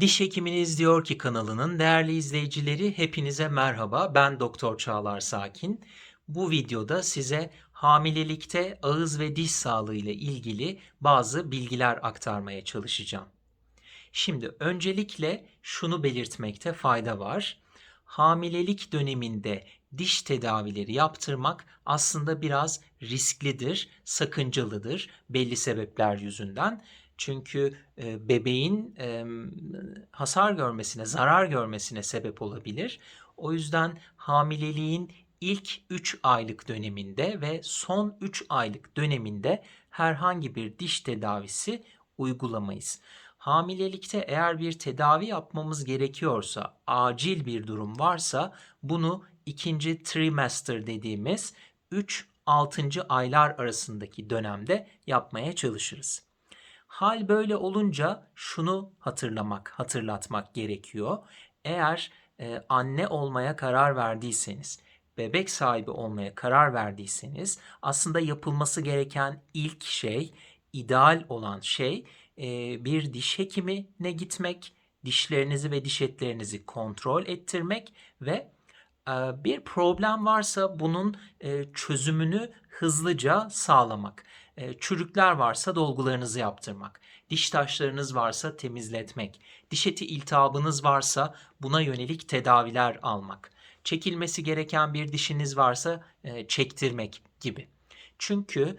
Diş Hekiminiz Diyor ki kanalının değerli izleyicileri hepinize merhaba. Ben Doktor Çağlar Sakin. Bu videoda size hamilelikte ağız ve diş sağlığı ile ilgili bazı bilgiler aktarmaya çalışacağım. Şimdi öncelikle şunu belirtmekte fayda var. Hamilelik döneminde diş tedavileri yaptırmak aslında biraz risklidir, sakıncalıdır belli sebepler yüzünden. Çünkü e, bebeğin e, hasar görmesine, zarar görmesine sebep olabilir. O yüzden hamileliğin ilk 3 aylık döneminde ve son 3 aylık döneminde herhangi bir diş tedavisi uygulamayız. Hamilelikte eğer bir tedavi yapmamız gerekiyorsa, acil bir durum varsa bunu ikinci trimester dediğimiz 3-6. aylar arasındaki dönemde yapmaya çalışırız. Hal böyle olunca şunu hatırlamak, hatırlatmak gerekiyor. Eğer e, anne olmaya karar verdiyseniz, bebek sahibi olmaya karar verdiyseniz aslında yapılması gereken ilk şey, ideal olan şey e, bir diş hekimine gitmek, dişlerinizi ve diş etlerinizi kontrol ettirmek ve bir problem varsa bunun e, çözümünü hızlıca sağlamak. E, Çürükler varsa dolgularınızı yaptırmak. Diş taşlarınız varsa temizletmek. Diş eti iltihabınız varsa buna yönelik tedaviler almak. Çekilmesi gereken bir dişiniz varsa e, çektirmek gibi. Çünkü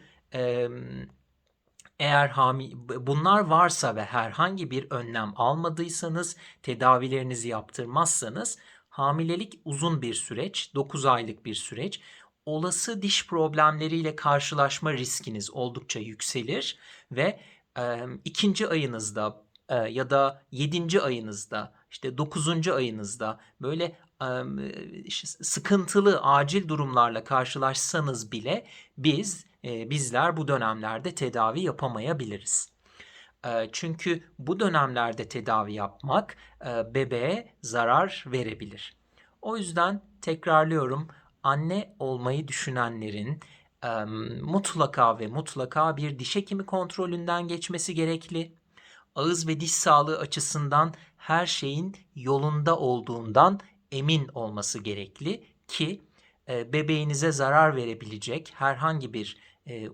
eğer hami bunlar varsa ve herhangi bir önlem almadıysanız, tedavilerinizi yaptırmazsanız hamilelik uzun bir süreç, 9 aylık bir süreç. Olası diş problemleriyle karşılaşma riskiniz oldukça yükselir ve e, ikinci ayınızda e, ya da yedinci ayınızda, işte dokuzuncu ayınızda böyle sıkıntılı acil durumlarla karşılaşsanız bile biz e, bizler bu dönemlerde tedavi yapamayabiliriz. Çünkü bu dönemlerde tedavi yapmak bebeğe zarar verebilir. O yüzden tekrarlıyorum anne olmayı düşünenlerin mutlaka ve mutlaka bir diş hekimi kontrolünden geçmesi gerekli. Ağız ve diş sağlığı açısından her şeyin yolunda olduğundan emin olması gerekli ki bebeğinize zarar verebilecek herhangi bir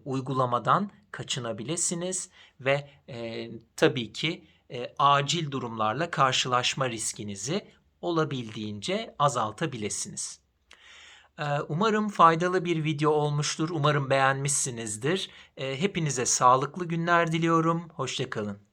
uygulamadan kaçınabilirsiniz ve e, tabii ki e, acil durumlarla karşılaşma riskinizi olabildiğince azaltabilirsiniz. Ee, Umarım faydalı bir video olmuştur. Umarım beğenmişsinizdir. Ee, Hepinize sağlıklı günler diliyorum. Hoşçakalın.